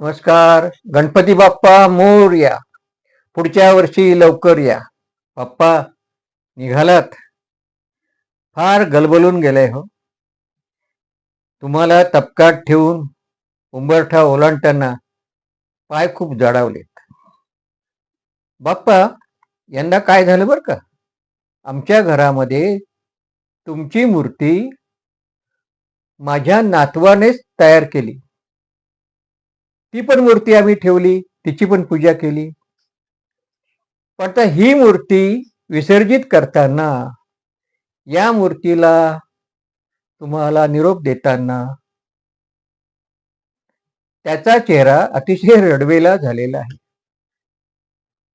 नमस्कार. गणपती बाप्पा मोर या. पुढच्या वर्षी लवकर या. बाप्पा निघालात. फार गलबलून गेलाय हो. तुम्हाला तपकात ठेवून उंबरठा ओलांडताना पाय खूप जाडावलेत. बाप्पा यंदा काय झालं बरं का? आमच्या घरामध्ये तुमची मूर्ती माझ्या नातवानेच तयार केली. ती पण मूर्ती आम्ही ठेवली तिची पण पूजा केली. पण आता ही मूर्ती विसर्जित करताना या मूर्तीला तुम्हाला निरोप देताना त्याचा चेहरा अतिशय रडवेला झालेला आहे.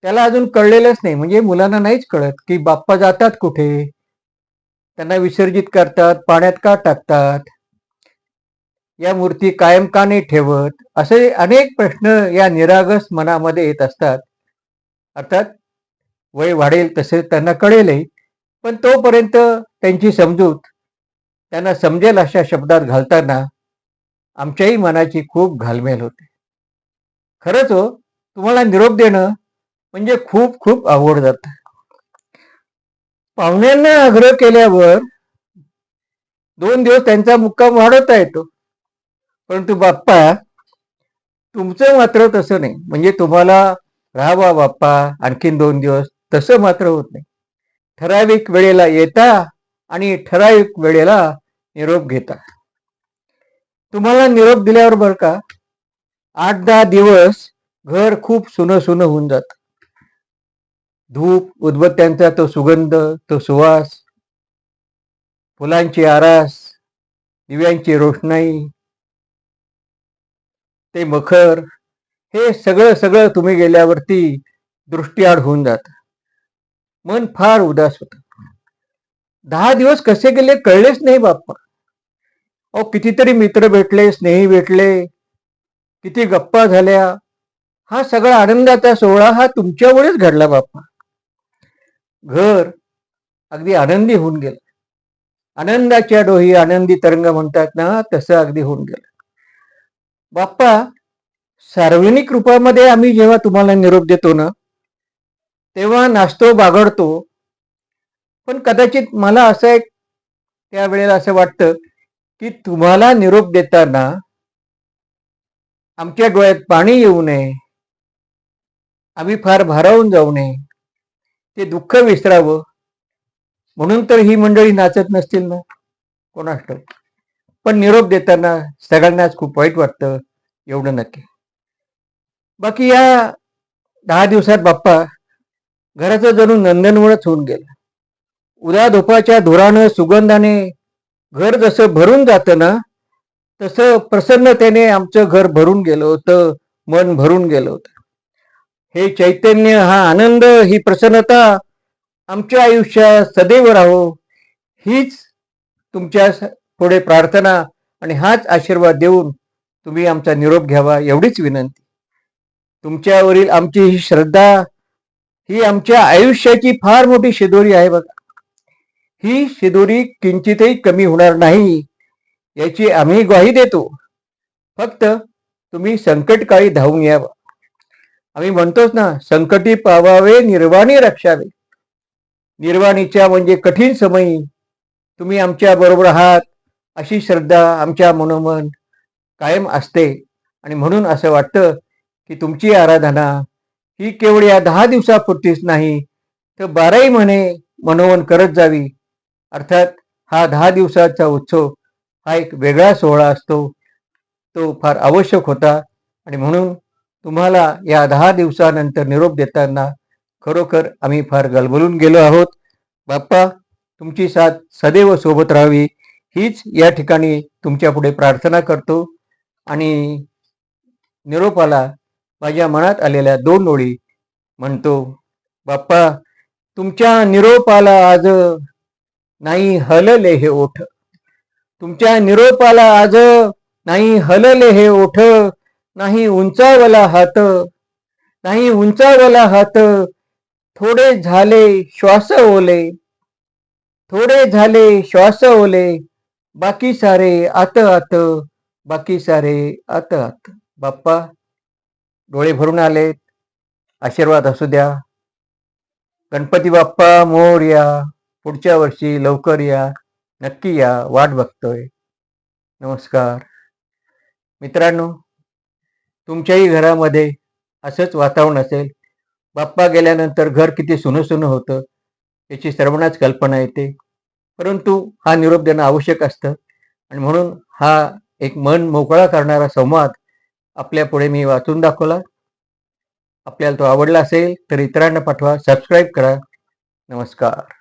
त्याला अजून कळलेलंच नाही म्हणजे मुलांना नाहीच कळत की बाप्पा जातात कुठे? त्यांना विसर्जित करतात पाण्यात का टाकतात? या मूर्ती कायम का नाही ठेवत? असे अनेक प्रश्न या निरागस मनामध्ये येत असतात. अर्थात वय वाढेल तसे त्यांना कळेलही पण तोपर्यंत त्यांची समजूत त्यांना समजेल अशा शब्दात घालताना आमच्याही मनाची खूप घालमेल होते. खरंच हो तुम्हाला निरोप देणं म्हणजे खूप खूप आवड जात. पाहुण्यांना आग्रह केल्यावर दोन दिवस त्यांचा मुक्काम वाढवता येतो. परंतु बाप्पा तुमचं मात्र तसं नाही. म्हणजे तुम्हाला राहावा बाप्पा आणखीन दोन दिवस. तसं मात्र होत नाही. ठराविक वेळेला येता आणि ठराविक वेळेला निरोप घेता. तुम्हाला निरोप दिल्यावर बरं का आठ दहा दिवस घर खूप सुनं सुनं होऊन जात. धूप उदबत्त्यांचा तो सुगंध तो सुवास फुलांची आरास दिव्यांची रोषणाई ते मखर हे सगळं सगळं तुम्ही गेल्यावरती दृष्टीआड होऊन जात. मन फार उदास होत. दहा दिवस कसे गेले कळलेच नाही बाप्पा. अहो कितीतरी मित्र भेटले स्नेही भेटले किती गप्पा झाल्या. हा सगळा आनंदाचा सोहळा हा तुमच्यामुळेच घडला बाप्पा. घर अगदी आनंदी होऊन गेलं. आनंदाच्या डोही आनंदी तरंग म्हणतात ना तसं अगदी होऊन गेलं. बाप्पा सार्वजनिक रूपामध्ये आम्ही जेव्हा तुम्हाला निरोप देतो ना तेव्हा नाचतो बागडतो. पण कदाचित मला असं एक त्यावेळेला असं वाटतं की तुम्हाला निरोप देताना आमच्या डोळ्यात पाणी येऊ नये आम्ही फार भारावून जाऊ नये ते दुःख विसरावं. म्हणून तर ही मंडळी नाचत नसतील ना कोणाष्ट पण निरोप देताना सगळ्यांनाच खूप वाईट वाटतं एवढं नक्की. बाकी या दहा दिवसात बाप्पा घराचं जणू नंदनवनच होऊन गेलं. उद्या धोपाच्या धुरानं सुगंधाने घर जसं भरून जातं ना तसं प्रसन्नतेने आमचं घर भरून गेलं होतं मन भरून गेलं होतं. हे चैतन्य हा आनंद ही प्रसन्नता आमच्या आयुष्यात सदैव राहो हीच तुमच्या थोडे प्रार्थना आणि हाच आशीर्वाद देऊन तुम्ही आमचा निरोप घ्यावा एवढीच विनंती. तुमच्यावरील आमची ही श्रद्धा ही आमच्या आयुष्याची फार मोठी शिदोरी आहे बघा. ही शिदोरी किंचितही कमी होणार नाही याची आम्ही ग्वाही देतो. फक्त तुम्ही संकटकाळी धावून यावं. आम्ही म्हणतोच ना संकटी पावावे निर्वाणी रक्षावे. निर्वाणीच्या म्हणजे कठीण समयी. तुम्ही आमच्या बरोबर आहात. अशी श्रद्धा आमच्या मनोमन कायम असते. आणि म्हणून असं वाटतं की तुमची आराधना ही केवळ या दहा दिवसापुरतीच नाही तर बाराही महिने मनोमन करत जावी. अर्थात हा दहा दिवसाचा उत्सव हा एक वेगळा सोहळा असतो. तो फार आवश्यक होता. आणि म्हणून तुम्हाला या दहा दिवसानंतर निरोप देताना खरोखर आम्ही फार गलबलून गेलो आहोत. बाप्पा तुमची साथ सदैव सोबत राहावी. हीच या ठिकाणी तुमच्यापुढे प्रार्थना करतो. आणि निरोपाला माझ्या मनात आलेल्या दोन ओळी म्हणतो बाप्पा तुमच्या निरोपाला आज नाही हलले हे ओठ. तुमच्या निरोपाला आज नाही हलले हे ओठ. नाही उंचावला हात. नाही उंचावला हात. थोडे झाले श्वास ओले. थोडे झाले श्वास ओले. बाकी सारे आत आत बाकी सारे आत आत. बाप्पा डोळे भरून आलेत. आशीर्वाद असू द्या. गणपती बाप्पा मोर या. पुढच्या वर्षी लवकर या. नक्की या. वाट बघतोय. नमस्कार. मित्रांनो तुमच्याही घरामध्ये असंच वातावरण असेल. बाप्पा गेल्यानंतर घर किती सुनं सुनं होतं याची सर्वांनाच कल्पना येते. परंतु हा निरोप देणं आवश्यक असतं. आणि म्हणून हा एक मन मोकळा करणारा संवाद आपल्या पुढे मी वाचून दाखवला. आपल्याला तो आवडला असेल तर इतरांना पाठवा. सबस्क्राईब करा. नमस्कार.